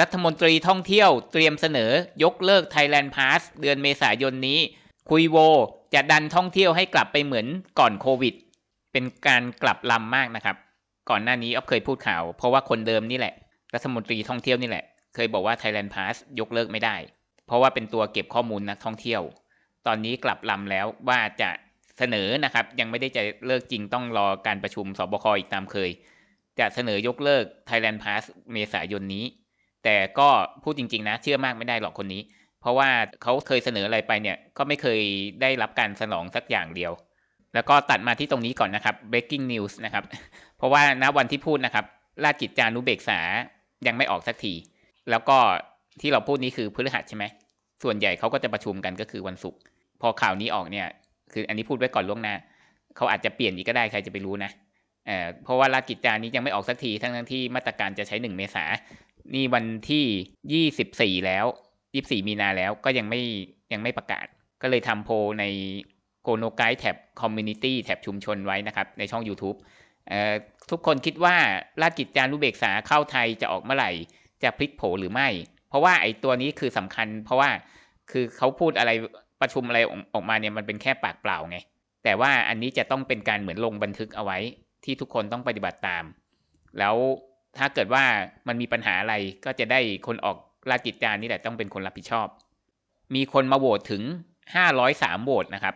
รัฐมนตรีท่องเที่ยวเตรียมเสนอยกเลิก Thailand Pass เดือนเมษายนนี้ คุยโว จะดันท่องเที่ยวให้กลับไปเหมือนก่อนโควิด เป็นการกลับลำมากนะครับ ก่อนหน้านี้อ๊อฟเคยพูดข่าว เพราะว่าคนเดิมนี่แหละ รัฐมนตรีท่องเที่ยวนี่แหละ เคยบอกว่า Thailand Pass ยกเลิกไม่ได้ เพราะว่าเป็นตัวเก็บข้อมูลนักท่องเที่ยว ตอนนี้กลับลำแล้วว่าจะเสนอนะครับ ยังไม่ได้จะเลิกจริงต้องรอการประชุมสบคอีกตามเคย จะเสนอยกเลิก Thailand Pass เมษายนนี้ แต่ก็พูดจริง ๆ นะ เชื่อมากไม่ได้หรอกคนนี้ เพราะว่าเขาเคยเสนออะไรไปเนี่ยก็ไม่เคยได้รับการสนองสักอย่างเดียว แล้วก็ตัดมาที่ตรงนี้ก่อนนะครับ breaking news นะครับ เพราะว่าณวันที่พูดนะครับ ราชกิจจานุเบกษายังไม่ออกสักที แล้วก็ที่เราพูดนี้คือพฤหัสใช่ไหมส่วนใหญ่เขาก็จะประชุมกันก็คือวันศุกร์พอข่าวนี้ออกเนี่ย คืออันนี้พูดไว้ก่อนล่วงหน้าเขาอาจจะเปลี่ยนอีกก็ได้ใครจะไปรู้นะเออเพราะว่าราชกิจจานี้ยังไม่ออกสักทีทั้งทั้งที่มาตรการจะใช้หนึ่งเมษา นี่วันที่ยี่สิบสี่แล้วยี่สี่มีนาแล้วก็ยังไม่ยังไม่ประกาศ ก็เลยทำโพในโกโนไกด์แท็บคอมมูนิตี้แท็บชุมชนไว้นะครับ ในช่อง YouTube เอ่อทุกคนคิดว่าราชกิจจานุเบกษาเข้าไทยจะออกเมื่อไหร่ จะพลิกโผหรือไม่ เพราะว่าไอ้ตัวนี้คือสำคัญ เพราะว่าคือเขาพูดอะไรประชุมอะไรออกมาเนี่ยมันเป็นแค่ปากเปล่าไง แต่ว่าอันนี้จะต้องเป็นการเหมือนลงบันทึกเอาไว้ที่ทุกคนต้องปฏิบัติตาม แล้ว ถ้าเกิดว่ามันมีปัญหาอะไรก็จะได้คนออกราชกิจจานี่แหละต้องเป็นคนรับผิดชอบ มีคนมาโหวตถึง 503โหวตนะครับ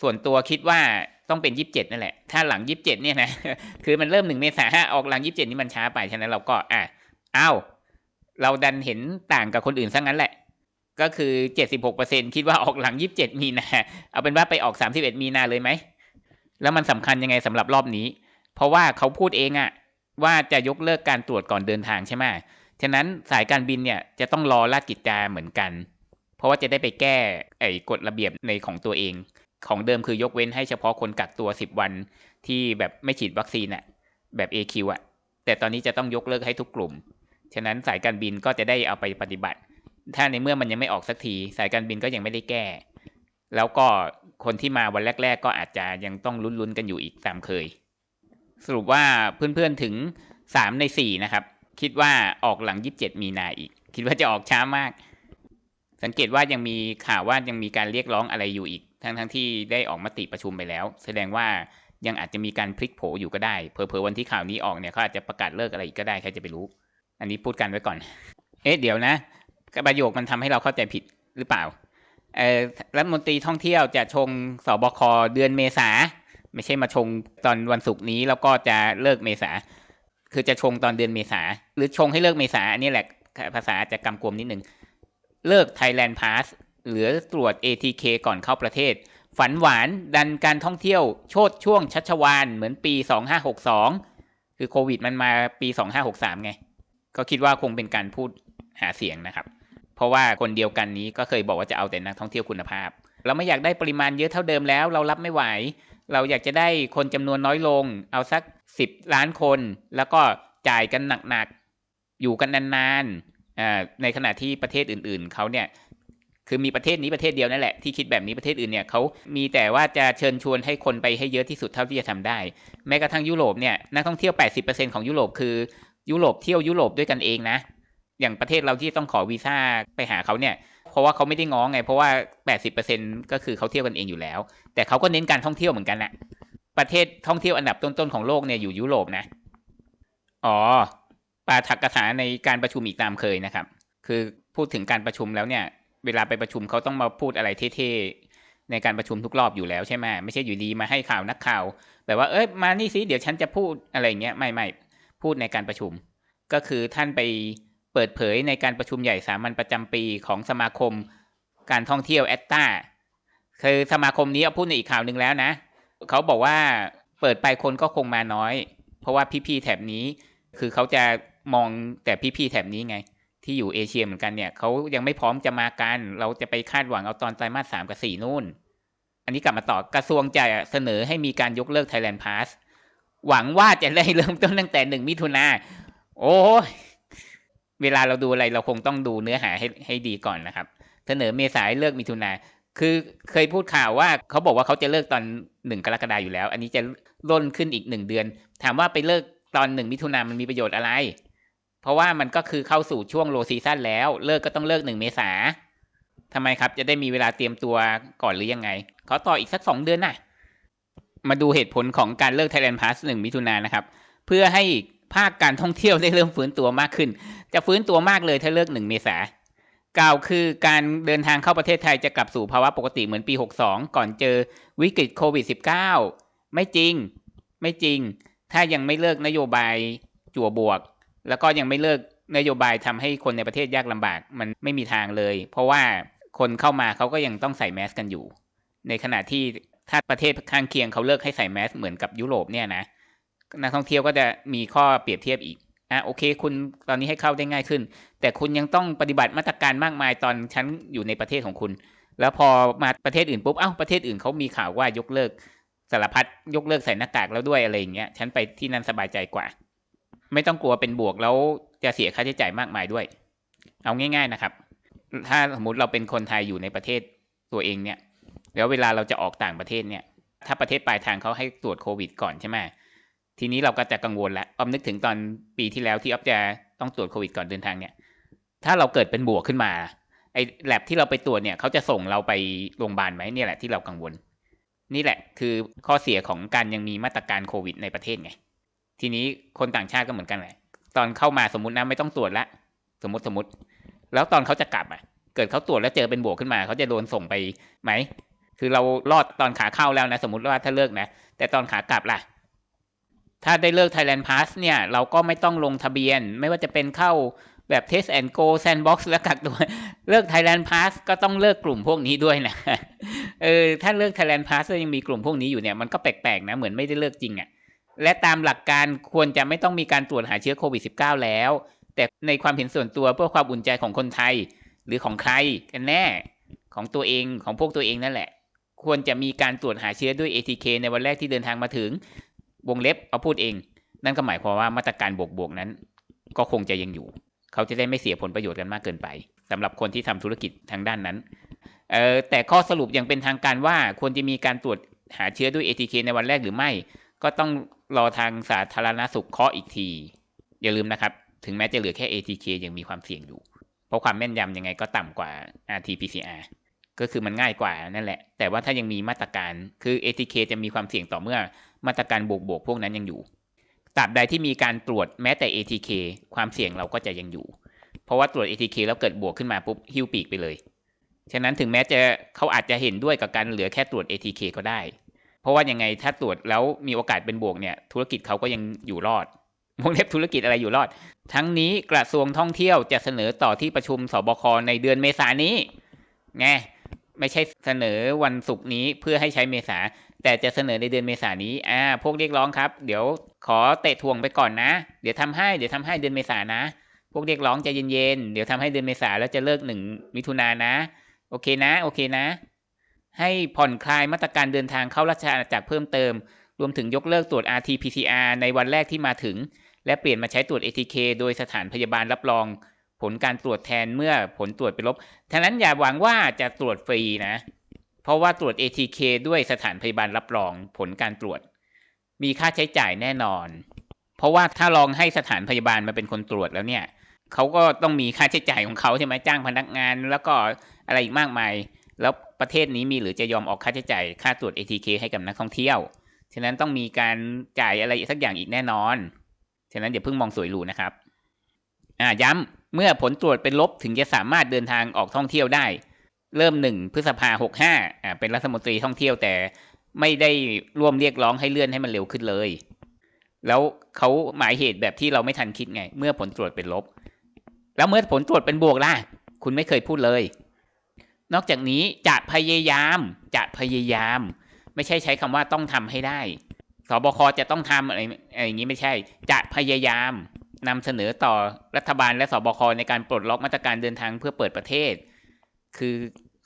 ส่วนตัวคิดว่าต้องเป็น 27 นั่นแหละ ถ้าหลัง 27 เนี่ยนะ คือมันเริ่มหนึ่งเมษาออกหลัง 27 นี่มันช้าไป ฉะนั้นเราก็อะอ้าวเราดันเห็นต่างกับคนอื่นซะงั้นแหละ ก็คือ 76%คิดว่าออกหลัง 27 มีนา เอาเป็นว่าไปออก 31 มีนาเลยไหม แล้วมันสำคัญยังไงสำหรับรอบนี้ เพราะว่าเขาพูดเองอะ ว่าจะยกเลิกการตรวจก่อนเดินทางใช่ไหมฉะนั้นสายการบินเนี่ยจะต้องรอราชกิจจาเหมือนกัน เพราะว่าจะได้ไปแก้ไอ้กฎระเบียบในของตัวเอง ของเดิมคือยกเว้นให้เฉพาะคนกักตัว 10 วันที่แบบไม่ฉีดวัคซีนอะแบบ AQ อะแต่ตอนนี้จะต้องยกเลิกให้ทุกกลุ่ม ฉะนั้นสายการบินก็จะได้เอาไปปฏิบัติ ถ้าในเมื่อมันยังไม่ออกสักที สายการบินก็ยังไม่ได้แก้ แล้วก็คนที่มาวันแรก ๆ ก็อาจจะยังต้องลุ้นๆกันอยู่อีกตามเคย สรุปว่าเพื่อนๆถึง 3 ใน 4 นะครับ คิดว่าออกหลัง 27 มีนาอีก คิดว่าจะออกช้ามาก สังเกตว่ายังมีข่าวว่ายังมีการเรียกร้องอะไรอยู่อีก ทั้งทั้งที่ได้ออกมติประชุมไปแล้ว แสดงว่ายังอาจจะมีการพลิกโผอยู่ก็ได้ เพอเพอๆวันที่ข่าวนี้ออกเนี่ยเขาอาจจะประกาศเลิกอะไรอีกก็ได้ใครจะไปรู้ อันนี้พูดกันไว้ก่อน เอ๊ะเดี๋ยวนะประโยคมันทำให้เราเข้าใจผิดหรือเปล่าเออรัฐมนตรีท่องเที่ยวจะชงสบคเดือนเมษา ไม่ใช่มาชงตอนวันศุกร์นี้แล้วก็จะเลิกเมษา คือจะชงตอนเดือนเมษา หรือชงให้เลิกเมษาอันนี้แหละภาษาจะกำกวมนิดหนึ่ง เลิก Thailand Pass หรือตรวจ ATK ก่อนเข้าประเทศ ฝันหวานดันการท่องเที่ยวโชดช่วงชัชวานเหมือนปี 2562 คือโควิดมันมาปี 2563 ไง ก็คิดว่าคงเป็นการพูดหาเสียงนะครับ เพราะว่าคนเดียวกันนี้ก็เคยบอกว่าจะเอาแต่นักท่องเที่ยวคุณภาพ เราไม่อยากได้ปริมาณเยอะเท่าเดิมแล้ว เรารับไม่ไหว เราอยากจะได้คนจำนวนน้อยลง เอาสัก10ล้านคน แล้วก็จ่ายกันหนักๆ อยู่กันนานๆในขณะที่ประเทศอื่นๆเขาเนี่ยคือมีประเทศนี้ประเทศเดียวนั่นแหละที่คิดแบบนี้ประเทศอื่นเนี่ยเขามีแต่ว่าจะเชิญชวนให้คนไปให้เยอะที่สุดเท่าที่จะทำได้ แม้กระทั่งยุโรปเนี่ยนักท่องเที่ยว 80%ของยุโรปคือยุโรปเที่ยวยุโรปด้วยกันเองนะ อย่างประเทศเราที่ต้องขอวีซ่าไปหาเขาเนี่ย เพราะว่าเขาไม่ได้ง้อไง เพราะว่า 80%ก็คือเขาเที่ยวกันเองอยู่แล้ว แต่เขาก็เน้นการท่องเที่ยวเหมือนกันแหละประเทศท่องเที่ยวอันดับต้นๆของโลกเนี่ยอยู่ยุโรปนะ อ๋อปาถักกถาในการประชุมอีกตามเคยนะครับ คือพูดถึงการประชุมแล้วเนี่ย เวลาไปประชุมเขาต้องมาพูดอะไรเท่ๆในการประชุมทุกรอบอยู่แล้วใช่ไหมไม่ใช่อยู่ดีมาให้ข่าวนักข่าวแบบว่าเอ้ยมานี่สิเดี๋ยวฉันจะพูดอะไรเงี้ยไม่ไม่พูดในการประชุม ก็คือท่านไป เปิดเผยในการประชุมใหญ่สามัญประจำปีของสมาคมการท่องเที่ยวแอตตาคือสมาคมนี้เอาพูดในอีกข่าวหนึ่งแล้วนะ เขาบอกว่าเปิดไปคนก็คงมาน้อย เพราะว่าพี่ๆแถบนี้ คือเขาจะมองแต่พี่ๆแถบนี้ไง ที่อยู่เอเชียเหมือนกันเนี่ยเขายังไม่พร้อมจะมากัน เราจะไปคาดหวังเอาตอนไตรมาสสามกับสี่นู่น อันนี้กลับมาต่อกระทรวงจะเสนอให้มีการยกเลิก Thailand Pass หวังว่าจะได้เริ่มต้นตั้งแต่หนึ่งมิถุนาโอ้ เวลาเราดูอะไรเราคงต้องดูเนื้อหาให้ให้ดีก่อนนะครับ เสนอเมษายนเลิกมิถุนาคือเคยพูดข่าวว่าเขาบอกว่าเขาจะเลิกตอนหนึ่งกรกฎาอยู่แล้ว อันนี้จะล่นขึ้นอีกหนึ่งเดือน ถามว่าไปเลิกตอนหนึ่งมิถุนามันมีประโยชน์อะไร เพราะว่ามันก็คือเข้าสู่ช่วงโลซีซั่นแล้ว เลิกก็ต้องเลิกหนึ่งเมษาทำไมครับ จะได้มีเวลาเตรียมตัวก่อนหรือยังไงเขาต่ออีกสักสองเดือนน่ะ มาดูเหตุผลของการเลิก Thailand Pass หนึ่งมิถุนายนนะครับ เพื่อให้ ภาคการท่องเที่ยวได้เริ่มฟื้นตัวมากขึ้น จะฟื้นตัวมากเลยถ้าเลิกหนึ่งเมษากล่าวคือการเดินทางเข้าประเทศไทยจะกลับสู่ภาวะปกติเหมือนปี 62 ก่อนเจอวิกฤตโควิด -19 ไม่จริง ไม่จริง ถ้ายังไม่เลิกนโยบายจั่วบวก แล้วก็ยังไม่เลิกนโยบายทำให้คนในประเทศยากลำบาก มันไม่มีทางเลย เพราะว่าคนเข้ามาเขาก็ยังต้องใส่แมสกันอยู่ ในขณะที่ถ้าประเทศข้างเคียงเขาเลิกให้ใส่แมสเหมือนกับยุโรปเนี่ยนะ นักท่องเที่ยวก็จะมีข้อเปรียบเทียบอีกอะโอเค คุณตอนนี้ให้เข้าได้ง่ายขึ้น แต่คุณยังต้องปฏิบัติมาตรการมากมายตอนฉันอยู่ในประเทศของคุณ แล้วพอมาประเทศอื่นปุ๊บเอ้าประเทศอื่นเขามีข่าวว่ายกเลิกสารพัดยกเลิกใส่หน้ากากแล้วด้วยอะไรอย่างเงี้ยฉันไปที่นั่นสบายใจกว่า ไม่ต้องกลัวเป็นบวกแล้วจะเสียค่าใช้จ่ายมากมายด้วย เอาง่าย ๆนะครับ ถ้าสมมติเราเป็นคนไทยอยู่ในประเทศตัวเองเนี่ย แล้วเวลาเราจะออกต่างประเทศเนี่ย ถ้าประเทศปลายทางเขาให้ตรวจโควิดก่อนใช่ไหม ทีนี้เราก็จะกังวลแล้วออมนึกถึงตอนปีที่แล้วที่ออฟจะต้องตรวจโควิดก่อนเดินทางเนี่ย ถ้าเราเกิดเป็นบวกขึ้นมา ไอ้แลบที่เราไปตรวจเนี่ยเขาจะส่งเราไปโรงพยาบาลไหมเนี่ยแหละที่เรากังวล นี่แหละคือข้อเสียของการยังมีมาตรการโควิดในประเทศไง ทีนี้คนต่างชาติก็เหมือนกันแหละ ตอนเข้ามาสมมตินะไม่ต้องตรวจละ สมมติสมมติ แล้วตอนเขาจะกลับอะ เกิดเขาตรวจแล้วเจอเป็นบวกขึ้นมาเขาจะโดนส่งไปไหม คือเรารอดตอนขาเข้าแล้วนะ สมมติว่าถ้าเลิกนะ แต่ตอนขากลับล่ะ ถ้าได้เลิก Thailand Pass เนี่ย เราก็ไม่ต้องลงทะเบียน ไม่ว่าจะเป็นเข้าแบบ Test and Go Sandbox และกักตัว เลิก Thailand Pass ก็ต้องเลิกกลุ่มพวกนี้ด้วยนะ เออ ถ้าเลิก Thailand Pass แล้วยังมีกลุ่มพวกนี้อยู่เนี่ย มันก็แปลกๆนะ เหมือนไม่ได้เลิกจริงอะ่ะ และตามหลักการควรจะไม่ต้องมีการตรวจหาเชื้อโควิด -19 แล้ว แต่ในความเห็นส่วนตัวเพื่อความอุ่นใจของคนไทย หรือของใครกันแน่ ของตัวเองของพวกตัวเองนั่นแหละ ควรจะมีการตรวจหาเชื้อด้วย ATK ในวันแรกที่เดินทางมาถึง วงเล็บเอาพูดเอง นั่นก็หมายความว่ามาตรการบวกบวกๆนั้น ก็คงจะยังอยู่ เขาจะได้ไม่เสียผลประโยชน์กันมากเกินไปสำหรับคนที่ทำธุรกิจทางด้านนั้นเออแต่ข้อสรุปยังเป็นทางการว่าควรจะมีการตรวจหาเชื้อด้วย ATK ในวันแรกหรือไม่ ก็ต้องรอทางสาธารณสุขเคาะอีกที อย่าลืมนะครับ ถึงแม้จะเหลือแค่ ATK ยังมีความเสี่ยงอยู่ เพราะความแม่นยำยังไงก็ต่ำกว่า RT-PCR ก็คือมันง่ายกว่านั่นแหละ แต่ว่าถ้ายังมีมาตรการคือ ATK จะมีความเสี่ยงต่อเมื่อมาตรการบวกบวกพวกนั้นยังอยู่ตราบใดที่มีการตรวจแม้แต่ ATK ความเสี่ยงเราก็จะยังอยู่ เพราะว่าตรวจ ATK แล้วเกิดบวกขึ้นมาปุ๊บหิ้วปีกไปเลย ฉะนั้นถึงแม้จะเขาอาจจะเห็นด้วยกับการเหลือแค่ตรวจ ATK ก็ได้ เพราะว่ายังไงถ้าตรวจแล้วมีโอกาสเป็นบวกเนี่ย ธุรกิจเขาก็ยังอยู่รอดวงเล็บธุรกิจอะไรอยู่รอด ทั้งนี้กระทรวงท่องเที่ยวจะเสนอต่อที่ประชุมสบคในเดือนเมษายนนี้ไง ไม่ใช่เสนอวันศุกร์นี้เพื่อให้ใช้เมษา แต่จะเสนอในเดือนเมษานี้อ่าพวกเรียกร้องครับ เดี๋ยวขอเตะทวงไปก่อนนะ เดี๋ยวทำให้เดี๋ยวทำให้เดือนเมษานะ พวกเรียกร้องใจเย็นๆเดี๋ยวทำให้เดือนเมษาแล้วจะเลิกหนึ่งมิถุนายนะ โอเคนะ โอเคนะ ให้ผ่อนคลายมาตรการเดินทางเข้าราชอาณาจักรเพิ่มเติม รวมถึงยกเลิกตรวจ RT-PCR ในวันแรกที่มาถึง และเปลี่ยนมาใช้ตรวจ ATK โดยสถานพยาบาลรับรอง ผลการตรวจแทนเมื่อผลตรวจเป็นลบฉะนั้นอย่าหวังว่าจะตรวจฟรีนะ เพราะว่าตรวจ ATK ด้วยสถานพยาบาลรับรองผลการตรวจ มีค่าใช้จ่ายแน่นอน เพราะว่าถ้าลองให้สถานพยาบาลมาเป็นคนตรวจแล้วเนี่ยเขาก็ต้องมีค่าใช้จ่ายของเขาใช่ไหมจ้างพนักงาน แล้วก็อะไรอีกมากมาย แล้วประเทศนี้มีหรือจะยอมออกค่าใช้จ่ายค่าตรวจ ATK ให้กับนักท่องเที่ยว ฉะนั้นต้องมีการจ่ายอะไรสักอย่างอีกแน่นอน ฉะนั้นอย่าเพิ่งมองสวยหรูนะครับ อ่าย้ำ เมื่อผลตรวจเป็นลบถึงจะสามารถเดินทางออกท่องเที่ยวได้ เริ่มหนึ่งพฤษภาหกห้าอ่าเป็นรัฐมนตรีท่องเที่ยวแต่ไม่ได้ร่วมเรียกร้องให้เลื่อนให้มันเร็วขึ้นเลย แล้วเขาหมายเหตุแบบที่เราไม่ทันคิดไง เมื่อผลตรวจเป็นลบ แล้วเมื่อผลตรวจเป็นบวกล่ะ คุณไม่เคยพูดเลย นอกจากนี้จะพยายามจะพยายาม ไม่ใช่ใช้คำว่าต้องทำให้ได้สบคจะต้องทำอะไรอะไรอย่างนี้ไม่ใช่ จะพยายาม นำเสนอต่อรัฐบาลและสบคในการปลดล็อกมาตรการเดินทางเพื่อเปิดประเทศ คือ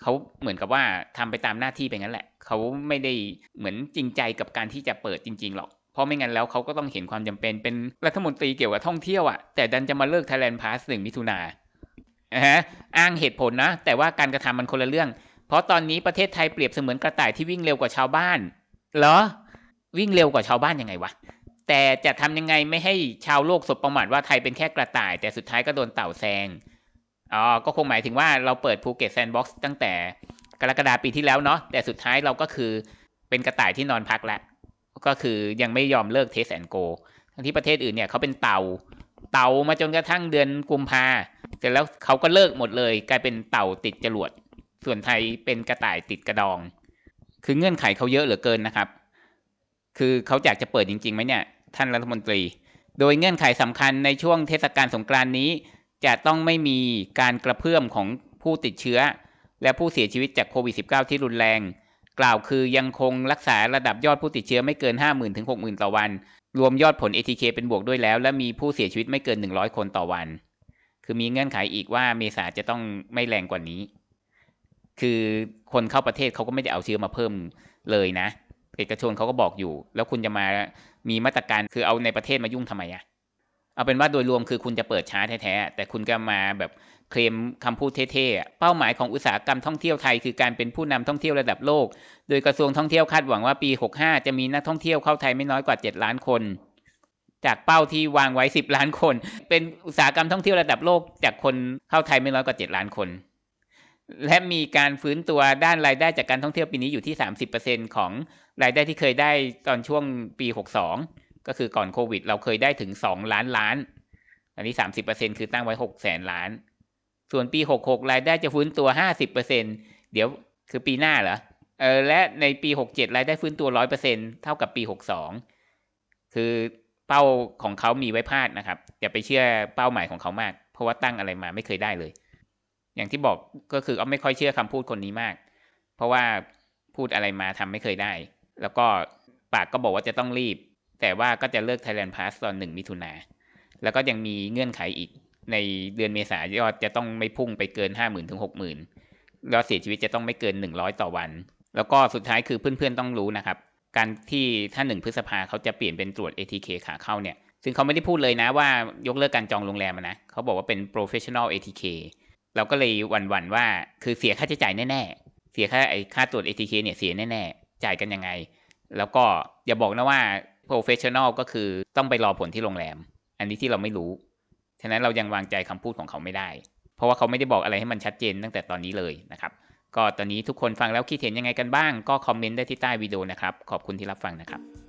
เขาเหมือนกับว่าทำไปตามหน้าที่ไปงั้นแหละ เขาไม่ได้เหมือนจริงใจกับการที่จะเปิดจริง ๆ หรอก เพราะไม่งั้นแล้วเขาก็ต้องเห็นความจำเป็นเป็นรัฐมนตรีเกี่ยวกับท่องเที่ยวอะ่ะ แต่ดันจะมาเลิก Thailand Pass หนึ่งมิถุนาอ่าฮะอ้างเหตุผลนะ แต่ว่าการกระทำมันคนละเรื่อง เพราะตอนนี้ประเทศไทยเปรียบเสมือนกระต่ายที่วิ่งเร็วกว่าชาวบ้าน เหรอ วิ่งเร็วกว่าชาวบ้านยังไงวะ แต่จะทำยังไงไม่ให้ชาวโลกสบประมาทว่าไทยเป็นแค่กระต่าย แต่สุดท้ายก็โดนเต่าแซงอ๋อก็คงหมายถึงว่าเราเปิดภูเก็ตแซนด์บ็อกซ์ตั้งแต่กรกฎาปีที่แล้วเนาะแต่สุดท้ายเราก็คือเป็นกระต่ายที่นอนพักแล้วก็คือยังไม่ยอมเลิกเทสแอนโกทั้งที่ประเทศอื่นเนี่ยเขาเป็นเต่าเต่ามาจนกระทั่งเดือนกุมภาเสร็จแล้วเขาก็เลิกหมดเลย กลายเป็นเต่าติดจรวด ส่วนไทยเป็นกระต่ายติดกระดอง คือเงื่อนไขเขาเยอะเหลือเกินนะครับ คือเขาอยากจะเปิดจริงๆไหมเนี่ย ท่านรัฐมนตรี โดยเงื่อนไขสำคัญในช่วงเทศกาลสงกรานต์นี้ จะต้องไม่มีการกระเพื่อมของผู้ติดเชื้อ และผู้เสียชีวิตจากโควิด -19 ที่รุนแรง กล่าวคือยังคงรักษาระดับยอดผู้ติดเชื้อไม่เกิน 50,000ถึง60,000 ต่อวัน รวมยอดผล ATK เป็นบวกด้วยแล้ว และมีผู้เสียชีวิตไม่เกิน 100 คนต่อวัน คือมีเงื่อนไขอีกว่าเมษาจะต้องไม่แรงกว่านี้ คือคนเข้าประเทศเขาก็ไม่ได้เอาเชื้อมาเพิ่มเลยนะ เอกชนเขาก็บอกอยู่ แล้วคุณจะมามีมาตรการคือเอาในประเทศมายุ่งทำไมอะเอาเป็นว่าโดยรวมคือคุณจะเปิดช้าแท้ๆแต่คุณก็มาแบบเคลมคำพูดเท่ๆ เป้าหมายของอุตสาหกรรมท่องเที่ยวไทยคือการเป็นผู้นำท่องเที่ยวระดับโลก โดยกระทรวงท่องเที่ยวคาดหวังว่าปี 65 จะมีนักท่องเที่ยวเข้าไทยไม่น้อยกว่า 7 ล้านคน จากเป้าที่วางไว้ 10 ล้านคน เป็นอุตสาหกรรมท่องเที่ยวระดับโลก จากคนเข้าไทยไม่น้อยกว่า 7 ล้านคน และมีการฟื้นตัวด้านรายได้จากการท่องเที่ยวปีนี้อยู่ที่ 30%ของรายได้ที่เคยได้ตอนช่วงปี 62 ก็คือก่อนโควิด เราเคยได้ถึง 2 ล้านล้าน อันนี้ 30%คือตั้งไว้ 6 แสนล้าน ส่วนปี 66 รายได้จะฟื้นตัว 50%เดี๋ยวคือปีหน้าเหรอ เออและในปี 67 รายได้ฟื้นตัว 100%เท่ากับปี 62 คือเป้าของเขามีไว้พลาดนะครับ อย่าไปเชื่อเป้าหมายของเขามาก เพราะว่าตั้งอะไรมาไม่เคยได้เลย อย่างที่บอกก็คือเอาไม่ค่อยเชื่อคำพูดคนนี้มาก เพราะว่าพูดอะไรมาทำไม่เคยได้ แล้วก็ปากก็บอกว่าจะต้องรีบ แต่ว่าก็จะเลิก Thailand Pass ตอนหนึ่งมิถุนาแล้วก็ยังมีเงื่อนไขอีกในเดือนเมษายอดจะต้องไม่พุ่งไปเกิน 5 0,000ถึง60,000ยอดเสียชีวิตจะต้องไม่เกิน 100 ต่อวัน แล้วก็สุดท้ายคือเพื่อนๆต้องรู้นะครับ การที่ถ้าหนึ่งพฤษภาเขาจะเปลี่ยนเป็นตรวจ ATK ขาเข้าเนี่ย ซึ่งเขาไม่ได้พูดเลยนะว่ายกเลิกการจองโรงแรมนะ เขาบอกว่าเป็น professional ATK เราก็เลยหวั่นๆว่า คือเสียค่าใช้จ่ายแน่ๆ เสียค่าไอ้ค่าตรวจ ATK เนี่ยเสียแน่ๆ จ่ายกันยังไง แล้วก็อย่าบอกนะว่า professional ก็คือต้องไปรอผลที่โรงแรม อันนี้ที่เราไม่รู้ ฉะนั้นเรายังวางใจคำพูดของเขาไม่ได้ เพราะว่าเขาไม่ได้บอกอะไรให้มันชัดเจนตั้งแต่ตอนนี้เลยนะครับ ก็ตอนนี้ทุกคนฟังแล้วคิดเห็นยังไงกันบ้าง ก็คอมเมนต์ได้ที่ใต้วิดีโอนะครับ ขอบคุณที่รับฟังนะครับ